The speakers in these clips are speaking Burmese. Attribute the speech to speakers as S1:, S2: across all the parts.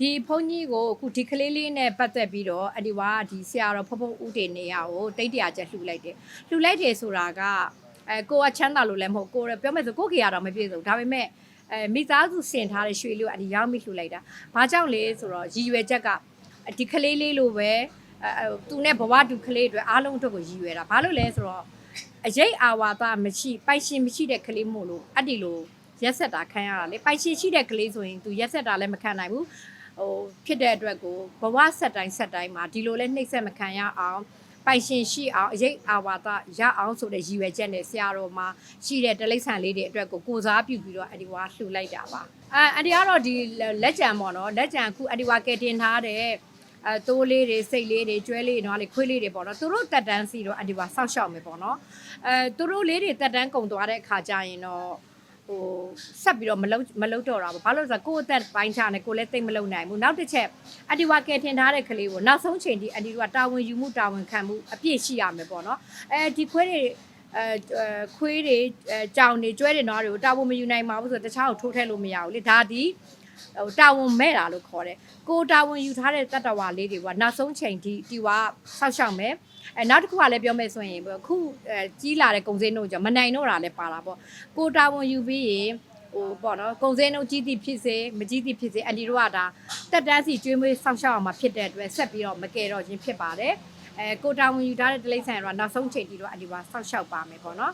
S1: ဒီဘုန်းကြီးကိုအခုဒီကလေးလေးနဲ့ပတ်သက်ပြီးတော့အဒီဝါဒီဆရာတော်ဖဖုံဦးတေနေရကိုတိတ်တရာချက်လှူလိုက်တယ်လှူလိုက်တယ်ဆိုတာကအဲကိုကချမ်းသာလို့လည်းမဟုတ်ကိုရပြောမယ်ဆိုကိုခေရတော့မပြည့်စုံဒါပေမဲ့အဲမိသားစုစင်ထားတဲ့ရွှေလေးကိုအဒီရောက်မိလှူလိုက်တာဘာကြောင့်လဲဆိုတော့ရည်ရွယ်ချက်ကဒီကလေးလေးလိုပဲအဲသူနဲ့ဘဝတူကလေးတွေအားလုံးအတွက်ကိုရည်ရွယ်တာဘာလို့လဲဆိုတော့အရေးအာဝါဒမရှိပိုက်ရှင်မရှိတဲ့ကလေးမို့လို့အဲ့ဒီလိုရက်ဆက်တာခံရတာလေပိုက်ရှင်ရှိတဲ့ကလေးဆိုရင်သူရက်ဆက်တာလည်းမခံနိုင်ဘူး ဟိုဖြစ်တဲ့အတွက်ကိုဘဝဆက်တိုင်းဆက်တိုင်းမှာဒီလိုလဲနှိမ့်ဆက်မခံရအောင်ပိုင်ရှင်ရှိအောင်အရေးအာဝါဒရအောင်ဆိုတဲ့ရည်ရွယ်ချက်နဲ့ဆရာတော်မှာရှိတဲ့တလိษံလေးတွေအတွက်ကိုကိုစားပြုပြီးတော့အဒီဝါလှူလိုက်တာပါအဲအဒီကတော့ဒီလက်ကြံပေါ့နော်လက်ကြံအခုအဒီဝါကဲတင်ထားတဲ့အဲတိုးလေးတွေစိတ်လေးတွေကျွဲလေးတွေတော့လေခွေးလေးတွေပေါ့နော်သူတို့တက်တန်းစီတော့အဒီဝါစောက်ရှောက်မယ်ပေါ့နော်အဲသူတို့လေးတွေတက်တန်းကုံသွားတဲ့အခါကျရင်တော့ ဟိုဆက်ပြီးတော့မလုံးမလုံးတော့တာပေါ့ဘာလို့လဲဆိုတော့ကိုယ့်အသက်ပိုင်းခြားနေကိုယ်လည်းသိမ့်မလုံးနိုင်ဘူးနောက်တစ်ချက်အဒီဝါကဲထင်ထားတဲ့ကလေးကိုနောက်ဆုံးချိန်ထိအဒီဝါတာဝန်ယူမှုတာဝန်ခံမှုအပြည့်ရှိရမယ်ပေါ့နော်အဲဒီခွေးတွေအဲခွေးတွေအဲကြောင်တွေကျွဲတွေနွားတွေကိုတာဝန်မယူနိုင်ပါဘူးဆိုတော့တခြားကိုထိုးထည့်လို့မရဘူးလေဒါဒီ ဟိုတာဝန်မဲ့တာလို့ခေါ်တယ်ကိုတာဝန်ယူထားတဲ့တတ္တဝါလေးတွေကနောက်ဆုံးချိန်ထိဒီဝါဆောက်ရှောက်မယ်အဲနောက်တစ်ခုကလည်းပြောမယ်ဆိုရင်ခုအဲကြီးလာတဲ့ကုံစင်းတို့ကြောင့်မနိုင်တော့တာလည်းပါတာပေါ့ကိုတာဝန်ယူပြီးရင်ဟိုပေါ့နော်ကုံစင်းတို့ကြီးတိဖြစ်စေမကြီးတိဖြစ်စေအန်ဒီတို့ကဒါတက်တန်းစီကျွေးမွေးဆောက်ရှောက်အောင်မှာဖြစ်တဲ့အတွက်ဆက်ပြီးတော့မကယ်တော့ခြင်းဖြစ်ပါတယ်အဲကိုတာဝန်ယူထားတဲ့တလိမ့်ဆန်ကတော့နောက်ဆုံးချိန်ထိတော့အန်ဒီကဆောက်ရှောက်ပါမယ်ပေါ့နော်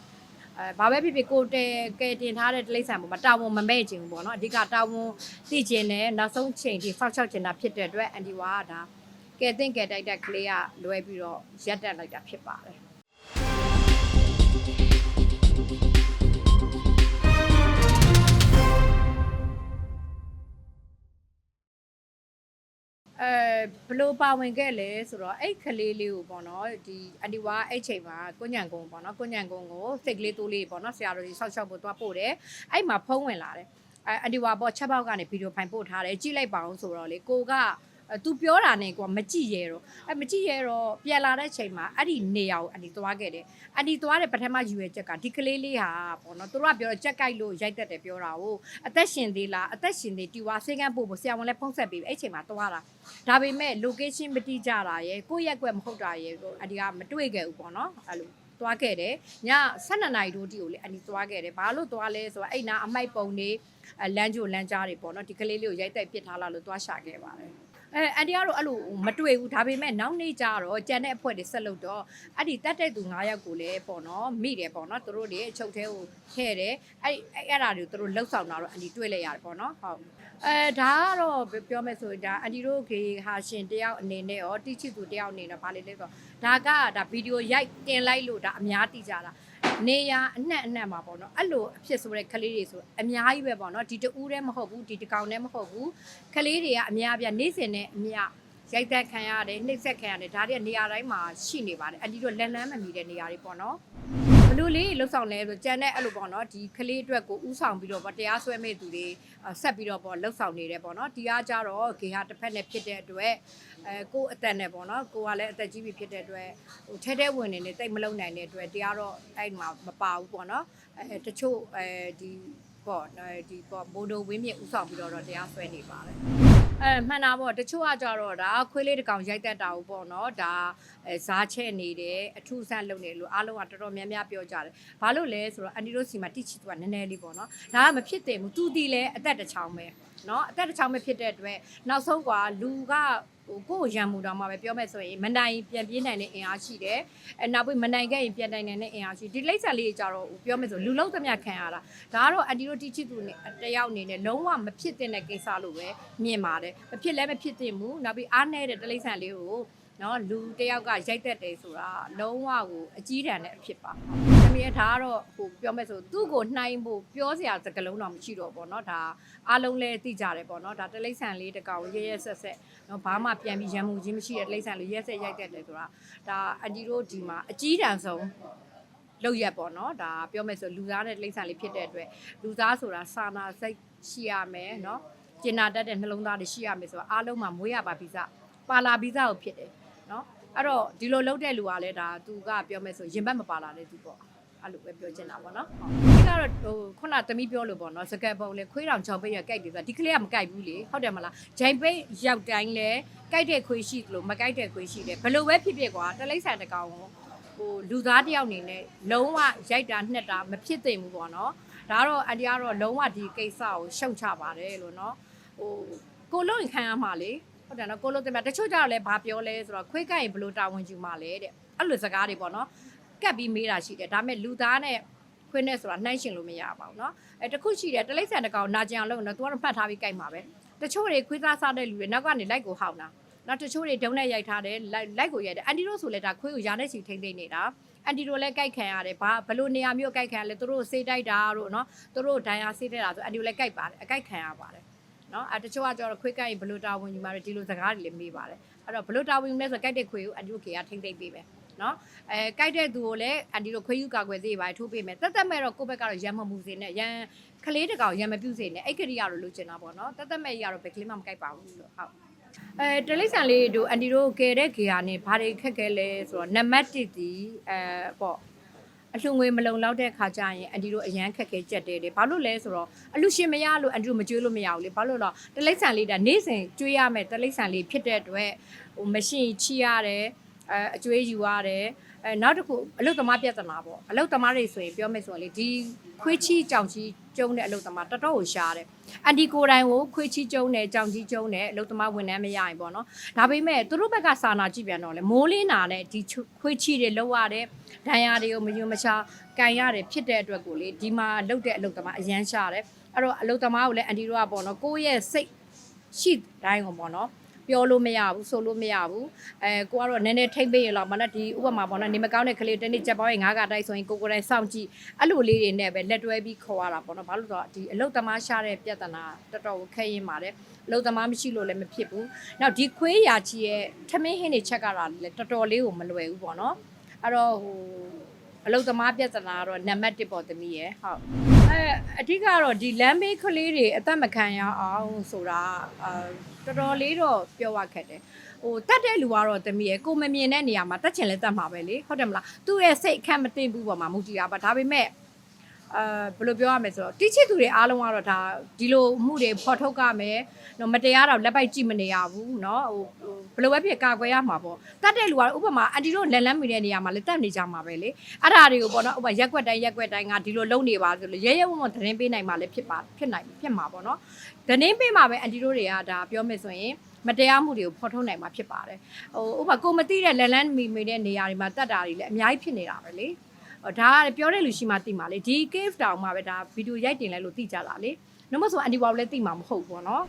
S1: အဲဘာပဲဖြစ်ဖြစ်ကိုတဲကဲတင်ထားတဲ့တိရစ္ဆာန်ပေါ်မှာတာဝန်မမဲ့ခြင်းဘူးပေါ့နော်အဓိကတာဝန်သိခြင်းနဲ့နောက်ဆုံးချိန်ထိစောင့်ရှောက်ခြင်းတာဖြစ်တဲ့အတွက်အန်ဒီဝါကဒါကဲတင်ကဲတိုက်တဲ့ကလေးကလွဲပြီးတော့ရက်တက်လိုက်တာဖြစ်ပါတယ် ဘလို့ပါဝင်ခဲ့လဲဆိုတော့အဲ့ကလေးလေးကိုပေါ့နော်ဒီအန်ဒီဝါအဲ့ချိန်မှာကိုညံကုန်းပေါ့နော်ကိုညံကုန်းကိုစိတ်ကလေးတိုးလေးပေါ့နော်ဆရာတော်ကြီးဆောက်ရှောက်ဖို့သွားပို့တယ်အဲ့မှာဖုံးဝင်လာတယ်အဲအန်ဒီဝါပေါ့ချက်ပေါက်ကနေဗီဒီယိုဖိုင်ပို့ထားတယ်ကြည့်လိုက်ပါအောင်ဆိုတော့လေကိုကအဲ သူပြောတာနဲ့ကိုကမကြည့်ရဲတော့အဲမကြည့်ရဲတော့ပြန်လာတဲ့ချိန်မှာအဲ့ဒီနေရာကိုအန်ဒီသွားခဲ့တယ်အန်ဒီသွားတဲ့ပထမယူရဲချက်ကဒီကလေးလေးဟာပေါ့နော်သူတို့ကပြောတော့ကြက်ကြိုက်လို့ရိုက်တက်တယ်ပြောတာကိုအသက်ရှင်သေးလားအသက်ရှင်သေးတီဝါဆေးကန်းပို့ဖို့ဆရာဝန်လည်းဖုံးဆက်ပြီးအဲ့ချိန်မှာသွားတာဒါပေမဲ့ location မတိကြတာရယ်ကိုယ့်ရက်ကွက်မဟုတ်တာရယ်ကိုအဒီကမတွေ့ခဲ့ဘူးပေါ့နော်အဲ့လိုသွားခဲ့တယ်ည12နာရီတို့တီကိုလေအဒီသွားခဲ့တယ်ဘာလို့သွားလဲဆိုတော့အဲ့နာအမိုက်ပုံနေအလမ်းကြိုလမ်းကြားတွေပေါ့နော်ဒီကလေးလေးကိုရိုက်တိုက်ပစ်ထားလာလို့သွားရှာခဲ့ပါတယ် အဲအန်ဒီကတော့အဲ့လိုမတွေ့ဘူးဒါပေမဲ့နောက်နေ့ကျတော့ကြံတဲ့အဖွဲ့တွေဆက်လုပ်တော့အဲ့ဒီတက်တဲ့သူ9ယောက်ကိုလည်းပေါ့နော်မိတယ်ပေါ့နော်သူတို့တွေအချုပ်သေးကိုထည့်တယ်အဲ့အဲ့အဲ့ဒါတွေကိုသူတို့လှုပ်ဆောင်တာတော့အန်ဒီတွေ့လိုက်ရတယ်ပေါ့နော်ဟုတ်အဲဒါကတော့ပြောမယ်ဆိုရင်ဒါအန်ဒီတို့ခေဟာရှင်တယောက်အနေနဲ့ရောတိချစ်သူတယောက်အနေနဲ့ဗာလေလဲဆိုတော့ဒါကဒါဗီဒီယိုရိုက်တင်လိုက်လို့ဒါအများတိကြတာ နေရအနှံ့အနှံ့မှာပေါ့နော်အဲ့လိုအဖြစ်ဆိုတဲ့ကလေးတွေဆိုအများကြီးပဲပေါ့နော်ဒီတူးတည်းမဟုတ်ဘူးဒီတကောင်တည်းမဟုတ်ဘူးကလေးတွေကအများပြနေ့စဉ်နဲ့အများရိုက်သက်ခံရတယ်နှိပ်စက်ခံရတယ်ဒါတွေကနေရာတိုင်းမှာရှိနေပါတယ်အဒီတော့လက်လန်းမမီတဲ့နေရာတွေပေါ့နော်ဘ လူလေးလှုပ်ဆောင်လဲဆိုကြံတဲ့အဲ့လိုပေါ့နော်ဒီကလေးအတွက်ကိုဥဆောင်ပြီးတော့ဗောတရားစွဲမဲ့သူတွေဆက်ပြီးတော့ပေါ့လှုပ်ဆောင်နေတယ်ပေါ့နော်ဒီအားကြတော့ဂေဟာတစ်ဖက်နဲ့ဖြစ်တဲ့အတွက်အဲကို့အသက်နဲ့ပေါ့နော်ကိုကလည်းအသက်ကြီးပြီဖြစ်တဲ့အတွက်ဟိုထဲထဲဝင်နေနေတိတ်မလုံနိုင်တဲ့အတွက်တရားတော့အဲ့မှာမပါဘူးပေါ့နော်အဲတချို့အဲဒီပေါ့ဒီပေါ့ဘိုးဒိုဝင်းမြင့်ဥဆောင်ပြီးတော့တရားစွဲနေပါတယ် အဲမှန်တာပေါ့တချို့ကကြတော့ဒါခွေးလေးတစ်ကောင်ရိုက်တတ်တာကိုပေါ့နော်ဒါအဲဇားချဲ့နေတယ်အထူးဆန်းလုပ်နေလို့အားလုံးကတော်တော်များများပြောကြတယ်ဘာလို့လဲဆိုတော့အန်ဒီတို့စီမှာတိချီသူကနည်းနည်းလေးပေါ့နော်ဒါကမဖြစ်သင့်ဘူးသူတီလဲအသက်တစ်ချောင်းပဲ เนาะအသက်တစ်ချောင်းပဲဖြစ်တဲ့အတွက်နောက်ဆုံးกว่าလူကဟိုကိုယ်ရံမှုတော်မှာပဲပြောမယ်ဆိုရင်မနိုင်ပြန်ပြေးနိုင်တဲ့အင်အားရှိတယ်အဲနောက်ပြီးမနိုင်ခဲ့ရင်ပြန်နိုင်နိုင်တဲ့အင်အားရှိဒီလိမ့်ဆန်လေးကြတော့ပြောမယ်ဆိုလူလုံးသမျှခံရတာဒါကတော့အန်တီတို့တိချစ်သူနဲ့တယောက်အနေနဲ့လုံးဝမဖြစ်တဲ့ကိစ္စလို့ပဲမြင်ပါတယ်မဖြစ်လဲမဖြစ်သင့်ဘူးနောက်ပြီးအားနေတဲ့တလိမ့်ဆန်လေးကိုနော်လူတယောက်ကရိုက်သက်တယ်ဆိုတာလုံးဝကိုအကြီးတန်းနဲ့အဖြစ်ပါသ မီးဒါကတော့ဟိုပြောမယ်ဆိုသူ့ကိုနှိုင်းဖို့ပြောစရာစကားလုံးတော့မရှိတော့ဘောเนาะဒါအားလုံးလဲသိကြတယ်ပေါ့เนาะဒါတလိမ့်ဆန်လေးတကောင်ရဲရဲဆက်ဆက်နော်ဘာမှပြန်ပြီးရံမှုချင်းမရှိတဲ့တလိမ့်ဆန်လေးရဲဆက်ရိုက်သက်တယ်ဆိုတာဒါအန်တီတို့ဒီမှာအကြီးတန်းဆုံးလောက်ရက်ပေါ့နော်ဒါပြောမယ်ဆိုလူသားတဲ့လိမ့်ဆန်လေးဖြစ်တဲ့အတွက်လူသားဆိုတာစာနာစိတ်ရှိရမယ်နော်ကျင်နာတတ်တဲ့နှလုံးသားတွေရှိရမယ်ဆိုတော့အားလုံးမှာမွေးရပါဗီဇပါလာဗီဇကိုဖြစ်တယ်နော်အဲ့တော့ဒီလိုလုပ်တဲ့လူကလည်းဒါသူကပြောမယ်ဆိုရင်ဘတ်မပါလာတဲ့သူပေါ့ အဲ့လိုပဲပြောချင်တာပေါ့နော်ဟုတ်ဒီကတော့ဟိုခုနသမီးပြောလို့ပေါ့နော်စကတ်ပုံလေခွေးတောင်ချောင်ပိတ်ရကြိုက်တယ်ဆိုတာဒီကလေးကမကြိုက်ဘူးလေဟုတ်တယ်မလားဂျိုင်ပိတ်ရောက်တိုင်းလဲကြိုက်တဲ့ခွေးရှိတယ်လို့မကြိုက်တဲ့ခွေးရှိတယ်ဘယ်လိုပဲဖြစ်ဖြစ်ကွာတလိမ့်ဆန်တစ်ကောင်ကိုဟိုလူသားတစ်ယောက်အနေနဲ့လုံးဝရိုက်တာနှက်တာမဖြစ်သင့်ဘူးပေါ့နော်ဒါကတော့အတရားတော့လုံးဝဒီကိစ္စကိုရှုံချပါတယ်လို့နော်ဟိုကိုလုံးရင်ခံရမှာလေဟုတ်တယ်နော်ကိုလုံးတင်မတချို့ကြတော့လဲဘာပြောလဲဆိုတော့ခွေးကြိုက်ရင်ဘယ်လိုတာဝန်ယူမှာလဲတဲ့အဲ့လိုစကားတွေပေါ့နော် ကတ်ပြီးမေးတာရှိတယ်ဒါပေမဲ့လူသားနဲ့ခွင်းနဲ့ဆိုတာနှိုင်းရှင်လို့မရပါဘူးเนาะအဲတခုရှိတယ်တလိမ့်ဆန်တကောင်နာကျင်အောင်လုပ်တော့သူကတော့ဖတ်ထားပြီးကြိုက်မှာပဲတချို့တွေခွေးသားစားတဲ့လူတွေနောက်ကနေလိုက်ကိုဟောင်းတာနောက်တချို့တွေဒုံနဲ့ရိုက်ထားတယ်လိုက်လိုက်ကိုရိုက်တယ်အန်တီတို့ဆိုလဲဒါခွေးကိုယာနဲ့စီထိမ့်သိမ့်နေတာအန်တီတို့လည်းကြိုက်ခံရတယ်ဘာဘလို့နေရာမျိုးကြိုက်ခံရလဲသူတို့စေးတိုက်တာတို့เนาะသူတို့ဒိုင်ယာစေးတိုက်တာဆိုအန်တီတို့လည်းကြိုက်ပါတယ်အကြိုက်ခံရပါတယ်နော်အဲတချို့ကကျတော့ခွေးကြိုက်ရင်ဘလို့တာဝန်ယူမှာလဲဒီလိုစကားတွေလည်းမေးပါတယ်အဲ့တော့ဘလို့တာဝန်ယူလဲဆိုကြိုက်တဲ့ခွေးကိုအန်တီတို့ကေကထိမ့်သိမ့်ပေးပဲ နော်အဲကြိုက်တဲ့သူကိုလည်းအန်တီတို့ခွေးယူကာကွယ်သေးပါထိုးပေးမယ်တက်တက်မဲ့တော့ကိုယ့်ဘက်ကတော့ရံမမှုစေနဲ့ရံကလေးတကောင်ရံမပြူစေနဲ့အဲ့ကလေးကတော့လိုချင်တာပေါ့နော်တက်တက်မဲ့ကြီးကတော့ဘယ်ကလေးမှမကြိုက်ပါဘူးလို့ဟုတ်အဲတလိဆန်လေးတို့အန်တီတို့ကယ်တဲ့ဂေယာနဲ့ဘာတွေခက်ခဲလဲဆိုတော့နံပါတ်1ဒီအဲပေါ့အလှငွေမလုံလောက်တဲ့ခါကျရင်အန်တီတို့အရန်ခက်ခဲကြက်တဲတယ်ဘာလို့လဲဆိုတော့အလူရှင်မရလို့အန်တီတို့မကြွေးလို့မရဘူးလေဘာလို့လဲတလိဆန်လေးဒါနေ့စဉ်ကြွေးရမယ်တလိဆန်လေးဖြစ်တဲ့အတွက်ဟိုမရှိချီရတယ် အဲအကျွေးယူရတယ်အဲနောက်တစ်ခုအလုတ်သမားပြဿနာပေါ့အလုတ်သမားတွေဆိုရင်ပြောမယ်ဆိုရင်လေဒီခွေးချီကြောင်ချီကျုံတဲ့အလုတ်သမားတော်တော်ကိုရှားတယ်အန်တီကိုယ်တိုင်ကိုခွေးချီကျုံတယ်ကြောင်ချီကျုံတယ်အလုတ်သမားဝန်ထမ်းမရရင်ပေါ့နော်ဒါပေမဲ့သူတို့ဘက်ကစာနာကြည့်ပြန်တော့လေမိုးလင်းနာနဲ့ဒီခွေးချီတွေလောက်ရတဲ့ဒဏ်ရာတွေကိုမယုံမချကန်ရတယ်ဖြစ်တဲ့အတွက်ကိုလေဒီမှာလုတ်တဲ့အလုတ်သမားအရန်ရှားတယ်အဲ့တော့အလုတ်သမားကိုလည်းအန်တီတို့ကပေါ့နော်ကိုယ့်ရဲ့စိတ်ရှိတိုင်းကိုပေါ့နော် ပြောလို့မရဘူးဆိုလို့မရဘူးအဲကိုကတော့နည်းနည်းထိမ့်ပေးရလောက်မနော်ဒီဥပမာပေါ့နော်နေမကောင်းတဲ့ကလေးတနေ့ချက်ပေါင်းရင်ငါးကတိုက်ဆိုရင်ကိုကိုယ်တိုင်စောင့်ကြည့်အဲ့လိုလေးတွေနဲ့ပဲလက်တွဲပြီးခေါ်ရတာပေါ့နော်ဘာလို့လဲဆိုတော့ဒီအလုတ်သမားရှားတဲ့ပြဿနာတော်တော်ကိုခက်ရင်ပါတယ်အလုတ်သမားမရှိလို့လည်းမဖြစ်ဘူးနောက်ဒီခွေးရာချီရဲ့ထမင်းဟင်းတွေချက်ကြတာလည်းတော်တော်လေးကိုမလွယ်ဘူးပေါ့နော်အဲ့တော့ဟိုအလုတ်သမားပြဿနာကတော့နံပါတ်1ပေါ့သမီးရယ်ဟုတ် အဲအဓိကတော့ဒီလမ်းဘေးကလေးတွေအသက်မခံရအောင်ဆိုတာအာတော်တော်လေးတော့ပြောရခက်တယ်ဟိုတတ်တဲ့လူကတော့သမီးရယ်ကိုမမြင်တဲ့နေရာမှာတတ်ချင်လဲတတ်မှာပဲလေဟုတ်တယ်မလားသူ့ရဲ့စိတ်အခက်မသိဘူးပေါ့မှာမူတည်တာပါဒါပေမဲ့ အာဘယ်လိုပြောရမလဲဆိုတော့တိချစ်သူတွေအားလုံးကတော့ဒါဒီလိုမှုတွေဖော်ထုတ်ကမယ်နော်မတရားတော့လက်ပိုက်ကြည့်မနေရဘူးနော်ဟိုဘယ်လိုပဲဖြစ်ကာကွယ်ရမှာပေါ့တတ်တဲ့လူကတော့ဥပမာအန်တီတို့လက်လန်းမိတဲ့နေရာမှာလက်တက်နေကြမှာပဲလေအဲ့ဒါတွေကိုပေါ့နော်ဥပမာရက်ွက်တိုင်းရက်ွက်တိုင်းကဒီလိုလုံနေပါဆိုလို့ရဲရဲဝံ့ဝံ့သတင်းပေးနိုင်မှာလည်းဖြစ်ပါဖြစ်နိုင်ဖြစ်မှာပေါ့နော်သတင်းပေးမှာပဲအန်တီတို့တွေကဒါပြောမယ်ဆိုရင်မတရားမှုတွေကိုဖော်ထုတ်နိုင်မှာဖြစ်ပါတယ်ဟိုဥပမာကိုမသိတဲ့လက်လန်းမိမိတဲ့နေရာတွေမှာတတ်တာတွေလည်းအများကြီးဖြစ်နေတာပဲလေ ဒါကပြောတဲ့လူရှိမှသိမှာလေဒီ cave တောင်မှာပဲဒါဗီဒီယိုရိုက်တင်လိုက်လို့သိကြတာလေနှမဆိုအန်တီဝါလည်းသိမှာမဟုတ်ဘူးပေါ့နော်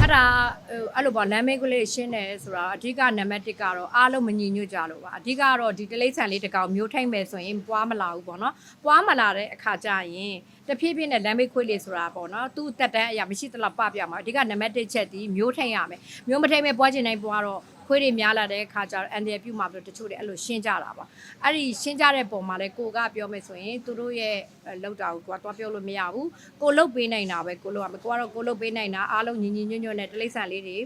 S1: အဲ့ဒါဟိုအဲ့လိုပေါ့လမ်းမေးကလေးရှင်းတယ်ဆိုတာအဓိကနံပါတ်1ကတော့အားလုံးမညီညွတ်ကြလို့ပါအဓိကတော့ဒီတလိမ့်ဆန်လေးတစ်ကောင်မျိုးထိုက်မယ်ဆိုရင်ပွားမလာဘူးပေါ့နော်ပွားမလာတဲ့အခါကျရင်တဖြည်းဖြည်းနဲ့လမ်းမေးခွေးလေးဆိုတာပေါ့နော်သူ့တက်တန်းအရာမရှိသလောက်ပပြမှာအဓိကနံပါတ်1ချက်ဒီမျိုးထိုက်ရမယ်မျိုးမထိုက်မဲ့ပွားချင်တိုင်းပွားတော့ ခွေးတွေများလာတဲ့အခါကျတော့အန်ဒီရပြုတ်မှာပြီးတော့တချို့တွေအဲ့လိုရှင်းကြတာပါအဲ့ဒီရှင်းကြတဲ့ပုံမှာလဲကိုကပြောမယ်ဆိုရင်သူတို့ရဲ့လောက်တာကိုကိုကတော့ပြောလို့မရဘူးကိုလုတ်ပေးနိုင်တာပဲကိုလုတ်ရမယ်ကိုကတော့ကိုလုတ်ပေးနိုင်တာအားလုံးညီညီညွတ်ညွတ်နဲ့တလိမ့်ဆန်လေးတွေ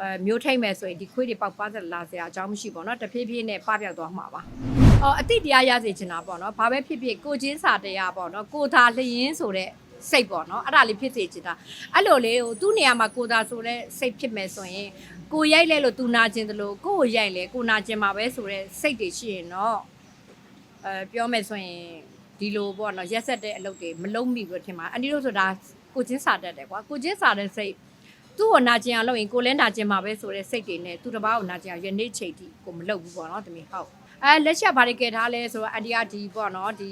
S1: အဲမျိုးထိတ်မယ်ဆိုရင်ဒီခွေးတွေပေါက်ပါစလာစရာအကြောင်းမရှိပေါ့နော်တဖြည်းဖြည်းနဲ့ပပြောက်သွားမှာပါအော်အတိတရားရစေချင်တာပေါ့နော်ဘာပဲဖြစ်ဖြစ်ကိုချင်းစာတရားပေါ့နော်ကိုသာလျင်းဆိုတဲ့စိတ်ပေါ့နော်အဲ့ဒါလေးဖြစ်စေချင်တာအဲ့လိုလေဟိုသူ့နေရာမှာကိုသာဆိုတဲ့စိတ်ဖြစ်မယ်ဆိုရင် ကိုရိုက်လဲလို့သူနာကျင်တယ်လို့ကိုကိုရိုက်လဲကိုနာကျင်မှာပဲဆိုတဲ့စိတ်တွေရှိရင်တော့အဲပြောမယ်ဆိုရင်ဒီလိုပေါ့နော်ရက်ဆက်တဲ့အလုပ်တွေမလုံးမိဘူးထင်ပါအန်ဒီတို့ဆိုတာကိုချင်းစာတတ်တယ်ကွာကိုချင်းစာတဲ့စိတ်သူ့ကိုနာကျင်အောင်လုပ်ရင်ကိုလည်းနာကျင်မှာပဲဆိုတဲ့စိတ်တွေနဲ့သူတစ်ပါးကိုနာကျင်အောင်ယနေ့ချိန်ထိကိုမလုပ်ဘူးပေါ့နော်တမီဟုတ်အဲလက်ချက်ဘာတွေကဲထားလဲဆိုတော့အန်ဒီကဒီပေါ့နော်ဒီ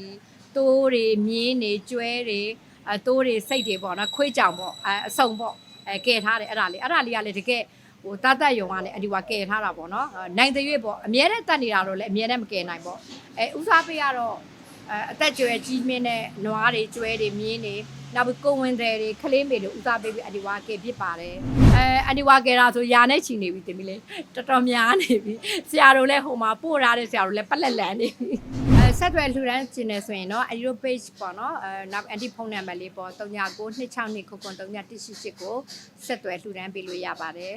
S1: တိုးတွေမြင်းတွေကျွဲတွေအဲတိုးတွေစိတ်တွေပေါ့နော်ခွေးကြောင်ပေါ့အဲအစုံပေါ့အဲကဲထားတယ်အဲ့ဒါလေးအဲ့ဒါလေးကလည်းတကယ် ဟိုတတ်တတ်ယုံကလည်းအဒီဝါကဲထားတာပေါ့နော်နိုင်တဲ့ရွေ့ပေါ့အမြဲတမ်းတတ်နေတာတော့လည်းအမြဲတမ်းမကဲနိုင်ပေါ့အဲဦးစားပေးရတော့အဲအသက်ကျွဲကြီးမြင့်တဲ့နွားတွေကျွဲတွေမြင်းတွေနောက်ပြီးကိုဝင်တယ်တွေခလေးမေတွေဦးစားပေးပြီးအဒီဝါကဲဖြစ်ပါတယ်အဲအဒီဝါကဲတာဆိုယာနဲ့ချီနေပြီတင်ပြီလေတော်တော်များနေပြီဆရာတို့လည်းဟိုမှာပို့ထားတဲ့ဆရာတို့လည်းပလက်လန်နေပြီအဲဆက်သွယ်လှူဒန်းကျင်နေဆိုရင်တော့အဒီတို့ page ပေါ့နော်အဲနောက် anti phone number လေးပေါ့399262 9188ကိုဆက်သွယ်လှူဒန်းပေးလို့ရပါတယ်